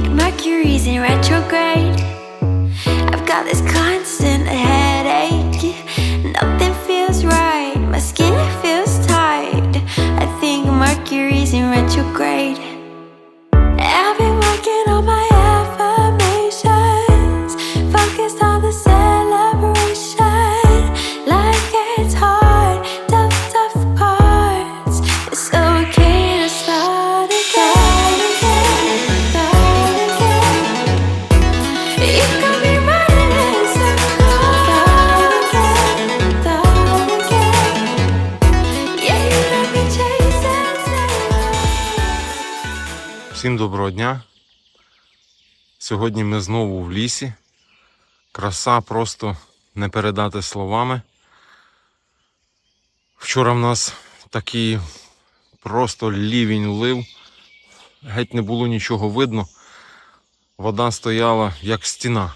think Mercury's in retrograde. I've got this constant headache. Nothing feels right. My skin feels tight. I think Mercury's in retrograde. Доброго дня. Сьогодні ми знову в лісі. Краса просто не передати словами. Вчора в нас такий просто лівень лив. Геть не було нічого видно. Вода стояла як стіна.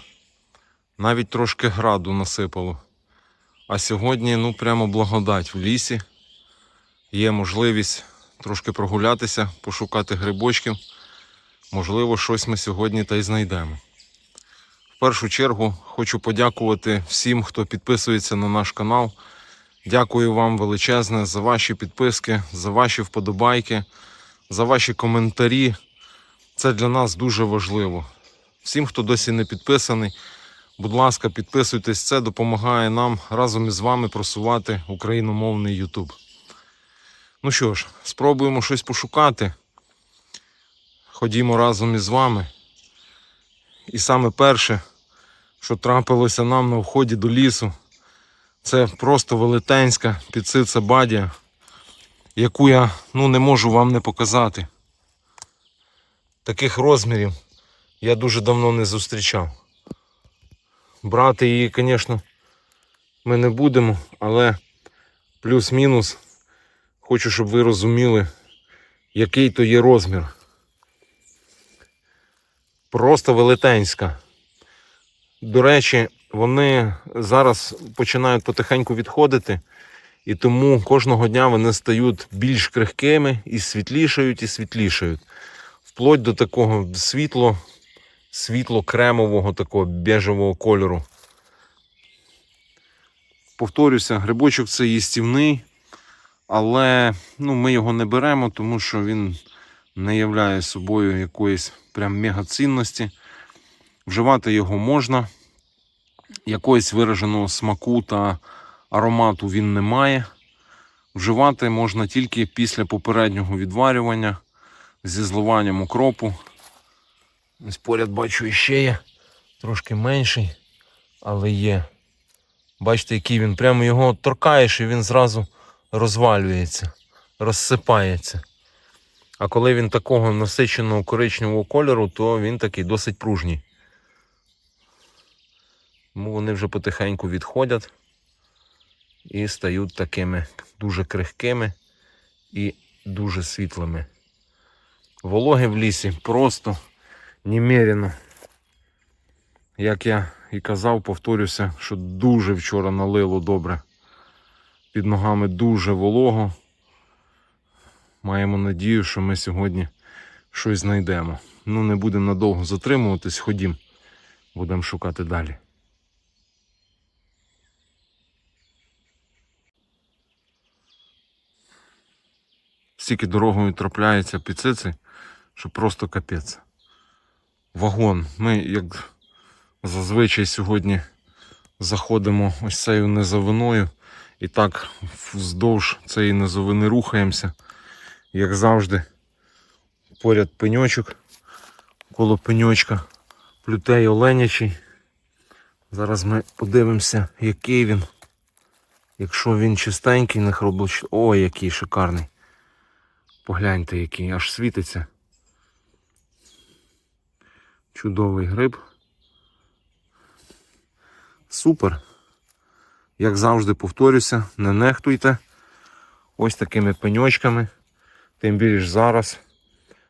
Навіть трошки граду насипало. А сьогодні, ну, прямо благодать в лісі. Є можливість трошки прогулятися, пошукати грибочків. Можливо, щось ми сьогодні та й знайдемо. В першу чергу хочу подякувати всім, хто підписується на наш канал. Дякую вам величезне за ваші підписки, за ваші вподобайки, за ваші коментарі. Це для нас дуже важливо. Всім, хто досі не підписаний, будь ласка, підписуйтесь. Це допомагає нам разом із вами просувати україномовний YouTube. Ну що ж, спробуємо щось пошукати. Ходімо разом із вами. І саме перше, що трапилося нам на вході до лісу, це просто велетенська підсица бадія, яку я ну, не можу вам не показати. Таких розмірів я дуже давно не зустрічав. Брати її, звісно, ми не будемо, але плюс-мінус хочу, щоб ви розуміли, який то є розмір. Просто велетенська. До речі, вони зараз починають потихеньку відходити, і тому кожного дня вони стають більш крихкими і світлішають і світлішають. Вплоть до такого світло, світло-кремового такого бежевого кольору. Повторюся, грибочок це їстівний, але ну, ми його не беремо, тому що він не являє собою якоїсь прям мегацінності. Вживати його можна. Якогось вираженого смаку та аромату він не має. Вживати можна тільки після попереднього відварювання зі зливанням укропу. Ось поряд бачу іще є. Трошки менший, але є. Бачите, який він. Прямо його торкаєш і він зразу розвалюється, розсипається. А коли він такого насиченого коричневого кольору, то він такий досить пружній. Тому вони вже потихеньку відходять і стають такими дуже крихкими і дуже світлими. Вологи в лісі просто немерено. Як я і казав, повторюся, що дуже вчора налило добре. Під ногами дуже волого. Маємо надію, що ми сьогодні щось знайдемо. Ну, не будемо надовго затримуватись, ходім. Будемо шукати далі. Стільки дорогою трапляється піцици, що просто капець. Вагон. Ми, як зазвичай, сьогодні заходимо ось цією низовиною і так вздовж цієї низовини рухаємося як завжди, поряд пеньочок, коло пеньочка, плютей оленячий. Зараз ми подивимося, який він. Якщо він чистенький, не хробоч... Ой, який шикарний. Погляньте, який, аж світиться. Чудовий гриб. Супер. Як завжди повторюся, не нехтуйте ось такими пеньочками. Тим більш зараз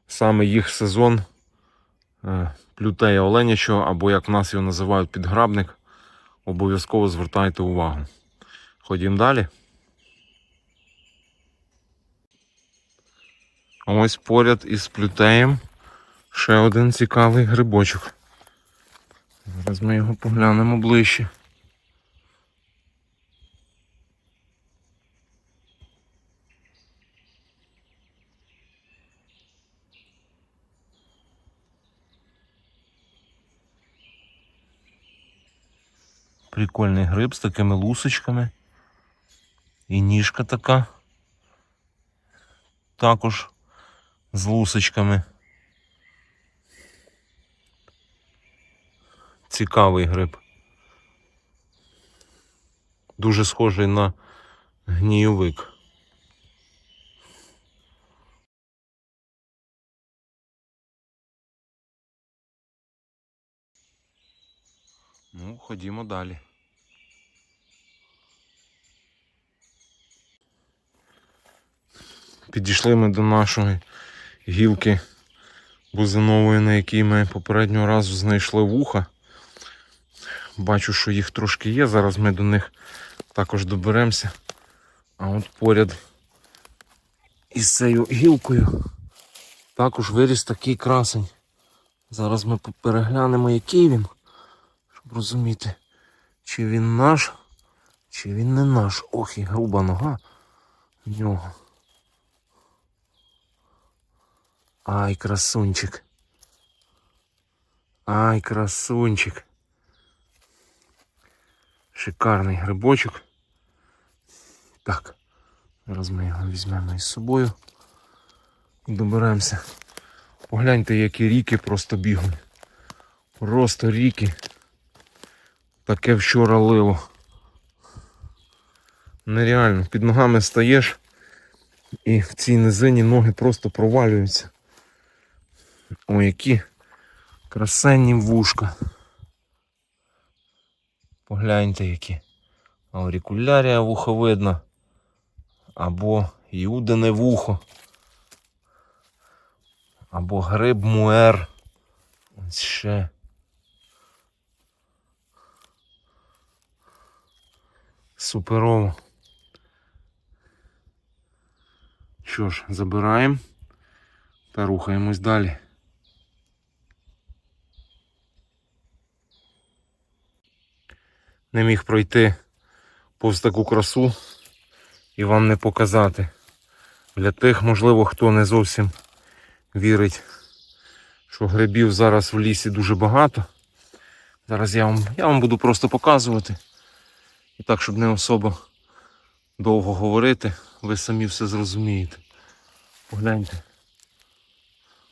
саме їх сезон е, плютея оленячого, або як в нас його називають підграбник, обов'язково звертайте увагу. Ходім далі. Ось поряд із плютеєм Ще один цікавий грибочок. Зараз ми його поглянемо ближче. Прикольний гриб з такими лусочками. І ніжка така. Також з лусочками. Цікавий гриб. Дуже схожий на гнійовик. Ну, ходімо далі. Підійшли ми до нашої гілки бузинової, на якій ми попереднього разу знайшли вуха. Бачу, що їх трошки є. Зараз ми до них також доберемося. А от поряд із цією гілкою також виріс такий красень. Зараз ми переглянемо, який він, щоб розуміти, чи він наш, чи він не наш. Ох, і груба нога в нього. Ай, красунчик. Ай, красунчик. Шикарний грибочок. Так, зараз ми його візьмемо із собою і доберемося. Погляньте, які ріки просто бігли. Просто ріки. Таке вчора лило. Нереально. Під ногами стаєш і в цій низині ноги просто провалюються. О, які красенні вушка. Погляньте які. Аурикулярія вухо видно. Або іудине вухо. Або гриб муер. Ось ще. Суперово. Що ж, забираємо та рухаємось далі. Не міг пройти повз таку красу і вам не показати. Для тих, можливо, хто не зовсім вірить, що грибів зараз в лісі дуже багато. Зараз я вам, я вам буду просто показувати. Так, щоб не особо довго говорити, ви самі все зрозумієте. Погляньте.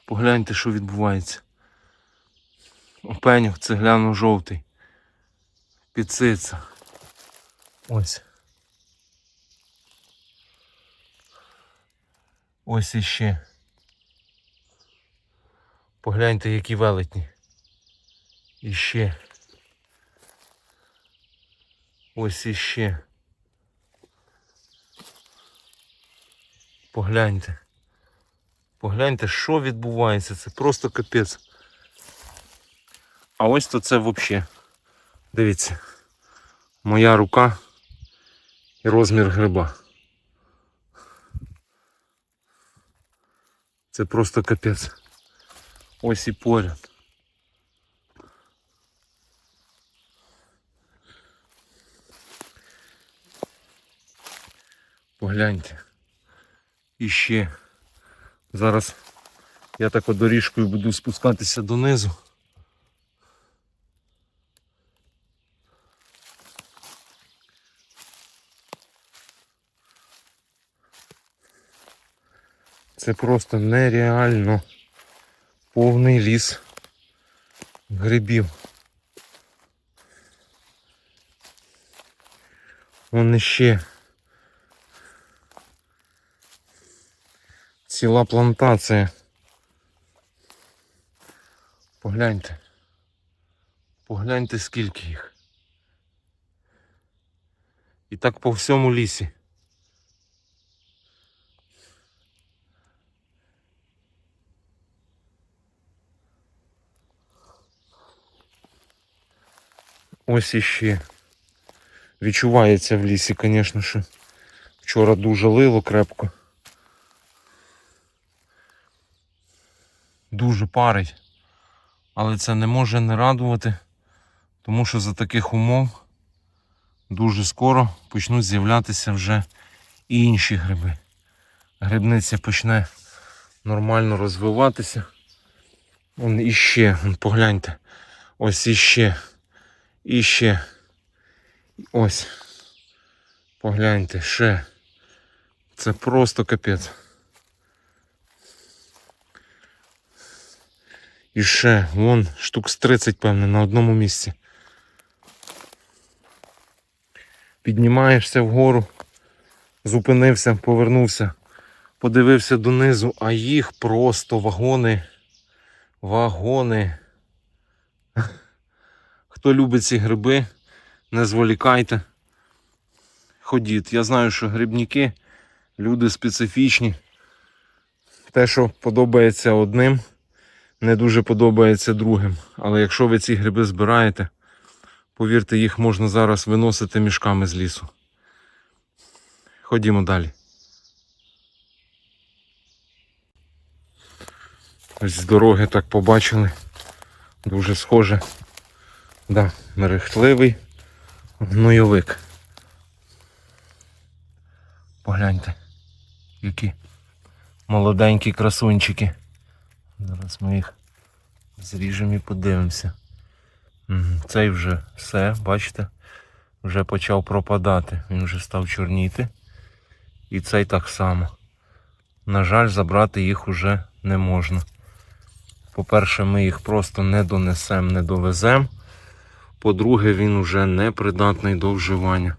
Погляньте, що відбувається. Опенюк цегляно-жовтий. Підсиця. Ось. Ось іще. Погляньте, які велетні. Іще. Ось іще. Погляньте. Погляньте, що відбувається. Це просто капець. А ось то це взагалі. Дивіться. Моя рука і розмір гриба. Це просто капець. Ось і поряд. Погляньте. І ще. Зараз я так доріжкою буду спускатися донизу. Це просто нереально повний ліс грибів. Вон іще ціла плантація. Погляньте. Погляньте скільки їх. І так по всьому лісі. Ось іще. Відчувається в лісі, звісно, що вчора дуже лило крепко. Дуже парить. Але це не може не радувати, тому що за таких умов дуже скоро почнуть з'являтися вже і інші гриби. Грибниця почне нормально розвиватися. Вон іще, погляньте. Ось іще. Іще. Ось. Погляньте, ще. Це просто капець. І ще, вон, штук з 30, певне, на одному місці. Піднімаєшся вгору, зупинився, повернувся, подивився донизу, а їх просто вагони. Вагони. Хто любить ці гриби, не зволікайте. Ходіть. Я знаю, що грибники люди специфічні. Те, що подобається одним, не дуже подобається другим. Але якщо ви ці гриби збираєте, повірте, їх можна зараз виносити мішками з лісу. Ходімо далі. Ось з дороги так побачили. Дуже схоже. Да, мерехтливий гнойовик. Погляньте, які молоденькі красунчики. Зараз ми їх зріжемо і подивимося. Цей вже все, бачите, вже почав пропадати. Він вже став чорніти. І цей так само. На жаль, забрати їх уже не можна. По-перше, ми їх просто не донесемо, не довеземо. По-друге, він вже не придатний до вживання.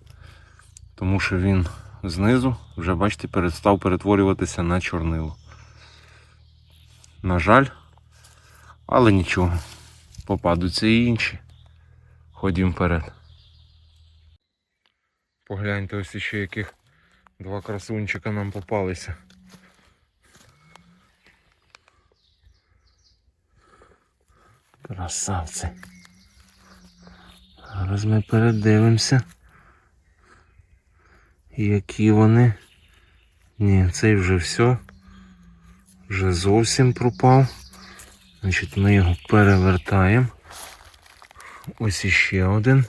Тому що він знизу вже, бачите, перестав перетворюватися на чорнило. На жаль, але нічого. Попадуться і інші. Ходім вперед. Погляньте, ось ще яких два красунчика нам попалися. Красавці. Зараз ми передивимося. Які вони. Ні, цей вже все. Вже зовсім пропав. Значить, ми його перевертаємо. Ось іще один.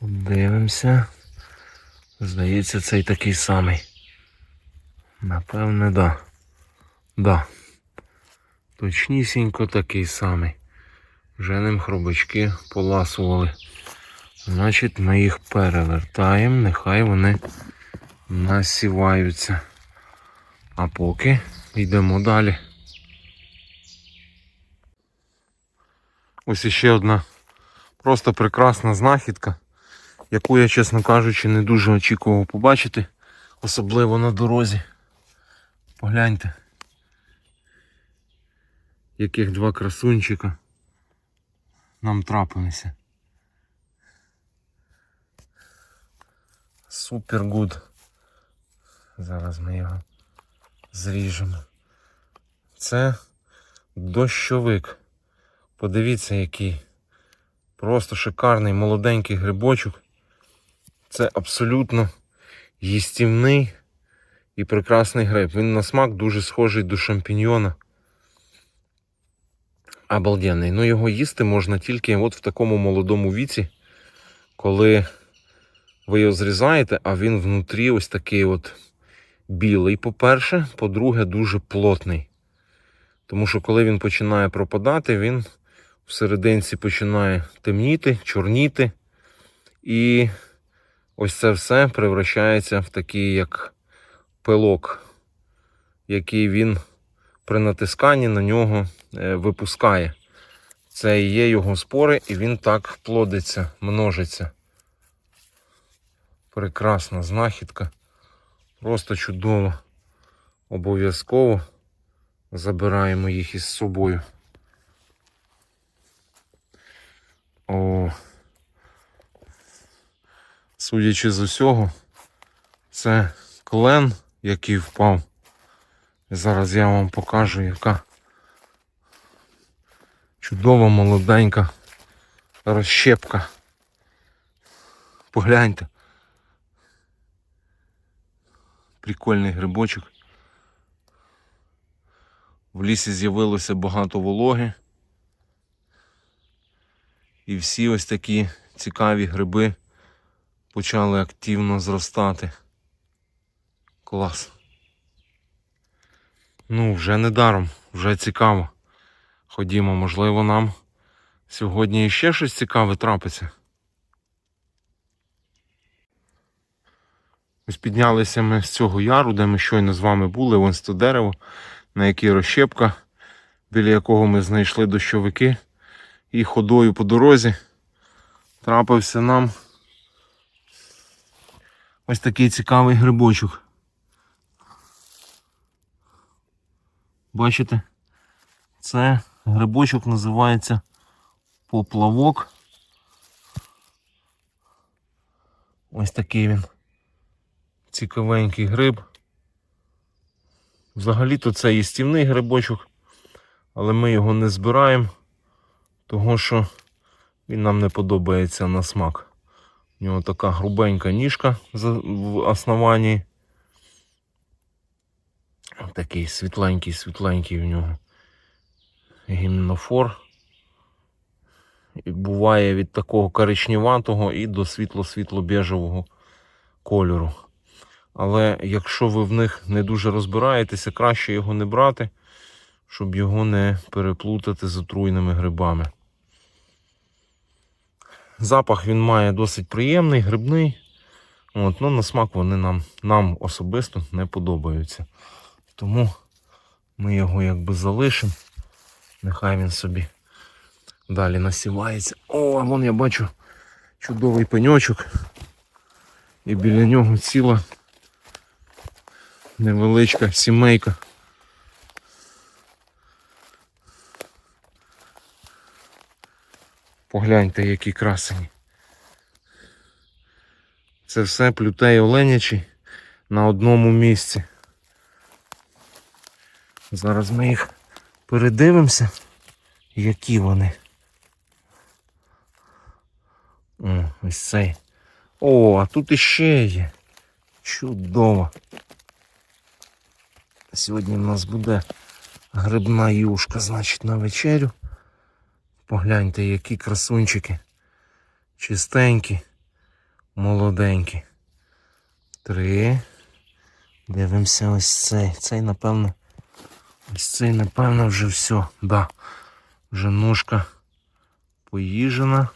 Подивимося. Здається, цей такий самий. Напевне, да. Да. Точнісінько такий самий. Вже ним хробачки поласували. Значить, ми їх перевертаємо, нехай вони насіваються. А поки йдемо далі. Ось іще одна просто прекрасна знахідка, яку я, чесно кажучи, не дуже очікував побачити, особливо на дорозі. Погляньте, яких два красунчика нам трапилися. Супер гуд. Зараз ми його зріжемо. Це дощовик. Подивіться, який просто шикарний молоденький грибочок. Це абсолютно їстівний і прекрасний гриб. Він на смак дуже схожий до шампіньйона. Обалденний. Ну його їсти можна тільки от в такому молодому віці, коли ви його зрізаєте, а він внутрі ось такий от білий, по-перше, по-друге, дуже плотний. Тому що коли він починає пропадати, він всерединці починає темніти, чорніти. І ось це все превращається в такий як пилок, який він при натисканні на нього е, випускає. Це і є його спори, і він так плодиться, множиться. Прекрасна знахідка. Просто чудово. Обов'язково забираємо їх із собою. О. Судячи з усього, це клен, який впав. Зараз я вам покажу, яка чудова молоденька розщепка. Погляньте. Прикольний грибочок. В лісі з'явилося багато вологи. І всі ось такі цікаві гриби почали активно зростати. Клас. Ну, вже не даром, вже цікаво. Ходімо, можливо, нам сьогодні ще щось цікаве трапиться. Ось піднялися ми з цього яру, де ми щойно з вами були, ось то дерево, на якій розщепка, біля якого ми знайшли дощовики. І ходою по дорозі трапився нам ось такий цікавий грибочок. Бачите? Це грибочок називається поплавок. Ось такий він. Цікавенький гриб. Взагалі-то це їстівний грибочок, але ми його не збираємо, того що він нам не подобається на смак. У нього така грубенька ніжка в основанні. Такий світленький, світленький в нього гімнофор. І буває від такого коричневатого і до світло-світло-бежевого кольору. Але якщо ви в них не дуже розбираєтеся, краще його не брати, щоб його не переплутати з отруйними грибами. Запах він має досить приємний, грибний. От, ну, на смак вони нам, нам особисто не подобаються. Тому ми його якби залишимо. Нехай він собі далі насівається. О, а вон я бачу чудовий пеньочок. І біля нього ціла невеличка сімейка. Погляньте, які красені. Це все плютей оленячі на одному місці. Зараз ми їх передивимося, які вони. О, ось цей. О, а тут іще є. Чудово. Сьогодні в нас буде грибна юшка, значить, на вечерю. Погляньте, які красунчики. Чистенькі, молоденькі. Три. Дивимося ось цей. Цей, напевно. Ось цей, напевно, вже все. Да. Вже ножка поїжена.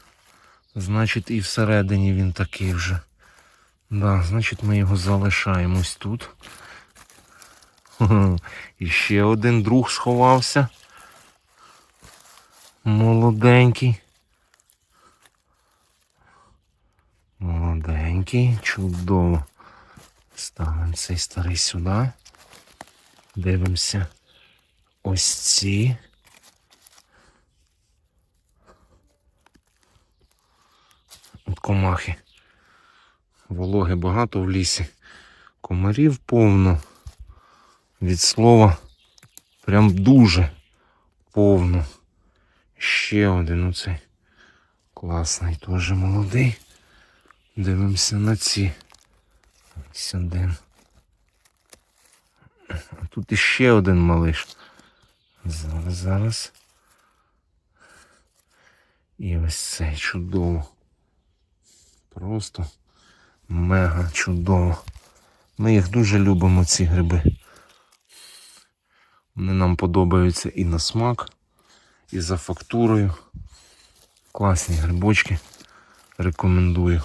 Значить, і всередині він такий вже. Да, значить, ми його залишаємо ось тут. І ще один друг сховався. Молоденький. Молоденький, чудово. Ставимо цей старий сюди. Дивимося ось ці. От комахи. Вологи багато в лісі. Комарів повно. Від слова прям дуже повно. Ще один оцей. Класний, теж молодий. Дивимося на ці. Ось один. А тут іще один малиш. Зараз, зараз. І ось цей чудово. Просто мега чудово. Ми їх дуже любимо, ці гриби. Вони нам подобаються і на смак, і за фактурою. Класні грибочки. Рекомендую.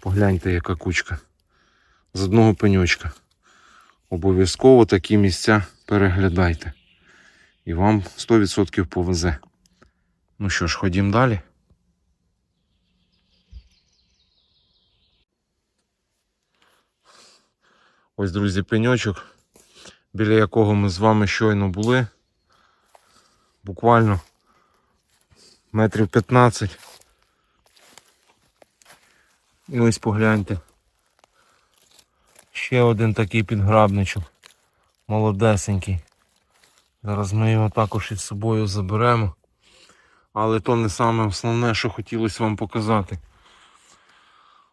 Погляньте, яка кучка. З одного пеньочка. Обов'язково такі місця переглядайте. І вам 100% повезе. Ну що ж, ходім далі. Ось, друзі, пеньочок, біля якого ми з вами щойно були. Буквально метрів 15. І ось погляньте. Ще один такий підграбничок. Молодесенький. Зараз ми його також із собою заберемо. Але то не саме основне, що хотілося вам показати.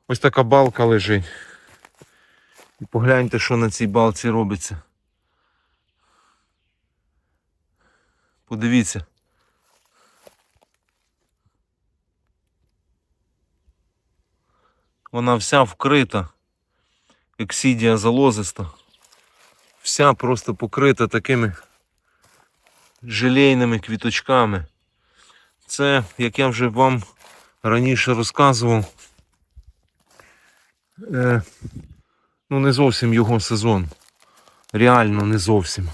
Ось така балка лежить. І погляньте, що на цій балці робиться. Подивіться. Вона вся вкрита. Ексідія залозиста. Вся просто покрита такими желейними квіточками. Це, як я вже вам раніше розказував, е, ну не зовсім його сезон. Реально не зовсім.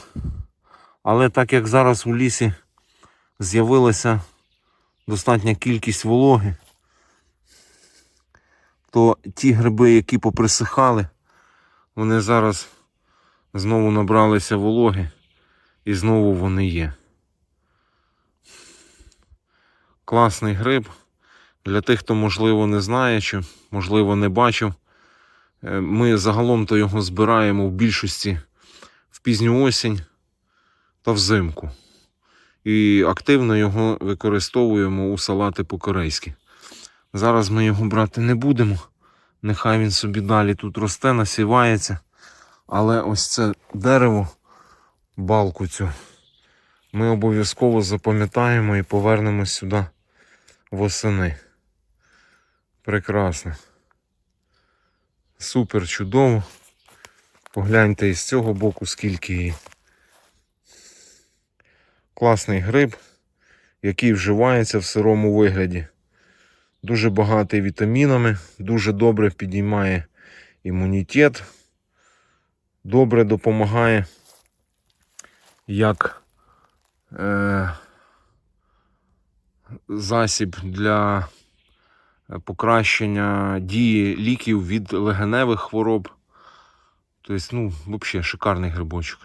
Але так як зараз у лісі з'явилася достатня кількість вологи, то ті гриби, які поприсихали, вони зараз знову набралися вологи і знову вони є. Класний гриб. Для тих, хто, можливо, не знає чи, можливо, не бачив. Е, Ми загалом то його збираємо в більшості в пізню осінь та взимку. І активно його використовуємо у салати по-корейськи. Зараз ми його брати не будемо. Нехай він собі далі тут росте, насівається. Але ось це дерево, балку цю, ми обов'язково запам'ятаємо і повернемось сюди восени. Прекрасно. Супер чудово. Погляньте із цього боку, скільки її. Класний гриб, який вживається в сирому вигляді. Дуже багатий вітамінами, дуже добре підіймає імунітет, добре допомагає як е, засіб для покращення дії ліків від легеневих хвороб. Тобто, ну, взагалі шикарний грибочок.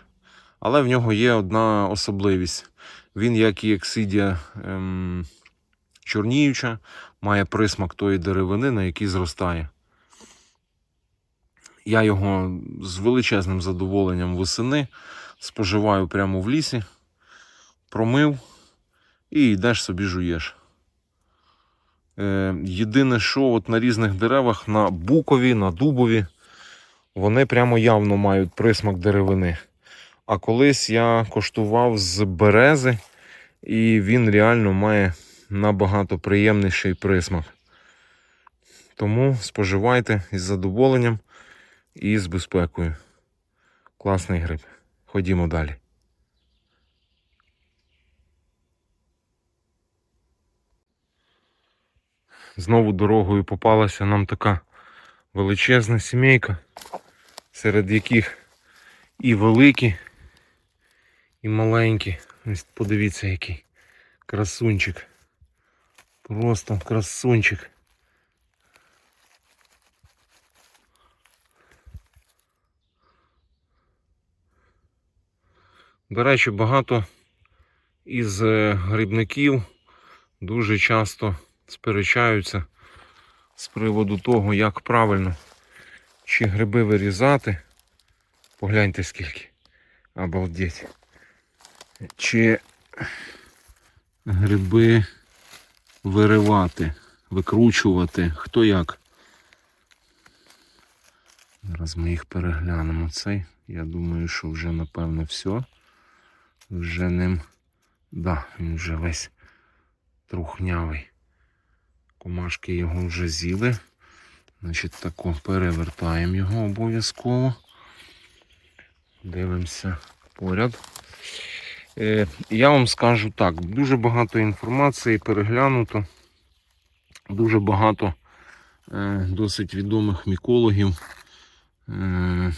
Але в нього є одна особливість. Він, як і ексидія ем, чорніюча, має присмак тої деревини, на якій зростає. Я його з величезним задоволенням восени споживаю прямо в лісі, промив і йдеш собі жуєш. Е, єдине, що от на різних деревах, на букові, на дубові, вони прямо явно мають присмак деревини. А колись я коштував з берези, і він реально має набагато приємніший присмак. Тому споживайте із задоволенням і з безпекою. Класний гриб. Ходімо далі. Знову дорогою попалася нам така величезна сімейка, серед яких і великі, і маленькі. Ось подивіться, який красунчик. Просто красунчик. До речі, багато із е, грибників дуже часто сперечаються з приводу того, як правильно чи гриби вирізати. Погляньте скільки. Обалдеть. Чи гриби виривати, викручувати, хто як. Зараз ми їх переглянемо. Цей. Я думаю, що вже напевно все. Вже ним. Да, він вже весь трухнявий. Комашки його вже з'їли. Значить, тако перевертаємо його обов'язково. Дивимося поряд. Е, я вам скажу так, дуже багато інформації переглянуто. Дуже багато е, досить відомих мікологів, е,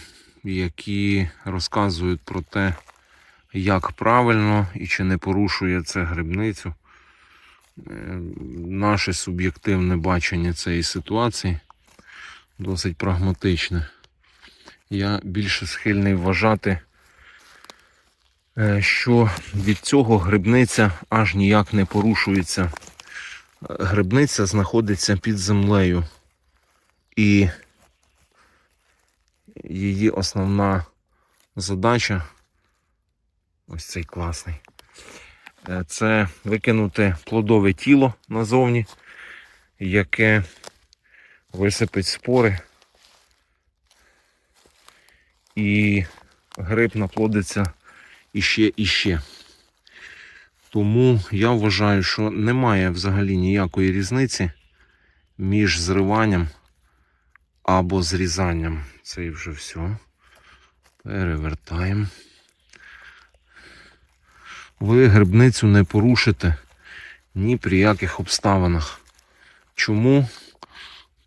які розказують про те, як правильно і чи не порушує це грибницю. Наше суб'єктивне бачення цієї ситуації досить прагматичне. Я більше схильний вважати, що від цього грибниця аж ніяк не порушується. Е, Грибниця знаходиться під землею. І її основна задача ось цей класний. е, Це викинути плодове тіло назовні, яке висипить спори і гриб наплодиться іще і ще. Тому я вважаю, що немає взагалі ніякої різниці між зриванням або зрізанням. Це і вже все. Перевертаємо. Ви грибницю не порушите ні при яких обставинах. Чому?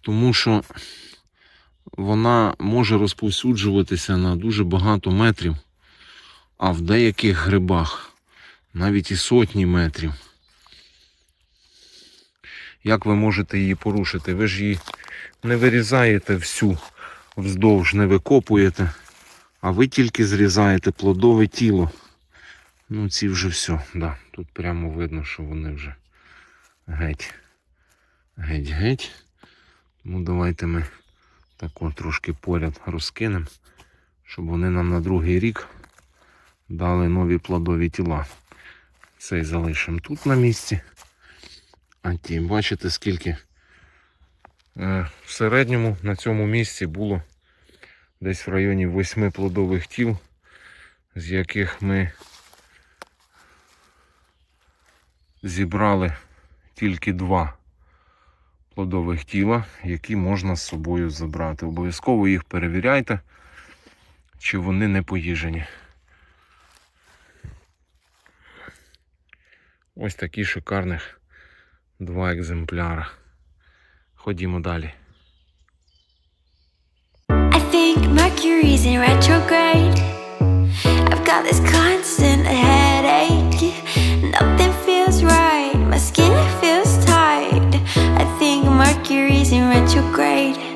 Тому що вона може розповсюджуватися на дуже багато метрів, а в деяких грибах навіть і сотні метрів. Як ви можете її порушити? Ви ж її не вирізаєте всю вздовж, не викопуєте, а ви тільки зрізаєте плодове тіло. Ну, ці вже все, да. Тут прямо видно, що вони вже геть. Геть-геть. Тому давайте ми тако трошки поряд розкинемо, щоб вони нам на другий рік дали нові плодові тіла. Цей залишимо тут на місці. А ті, бачите, скільки е, в середньому на цьому місці було десь в районі 8 плодових тіл, з яких ми зібрали тільки два плодових тіла, які можна з собою забрати. Обов'язково їх перевіряйте, чи вони не поїжені. Ось такі шикарних два екземпляра. Ходімо далі. I think Mercury's in retrograde. I've got this constant headache. Nothing feels right. My skin feels tight. I think Mercury's in retrograde.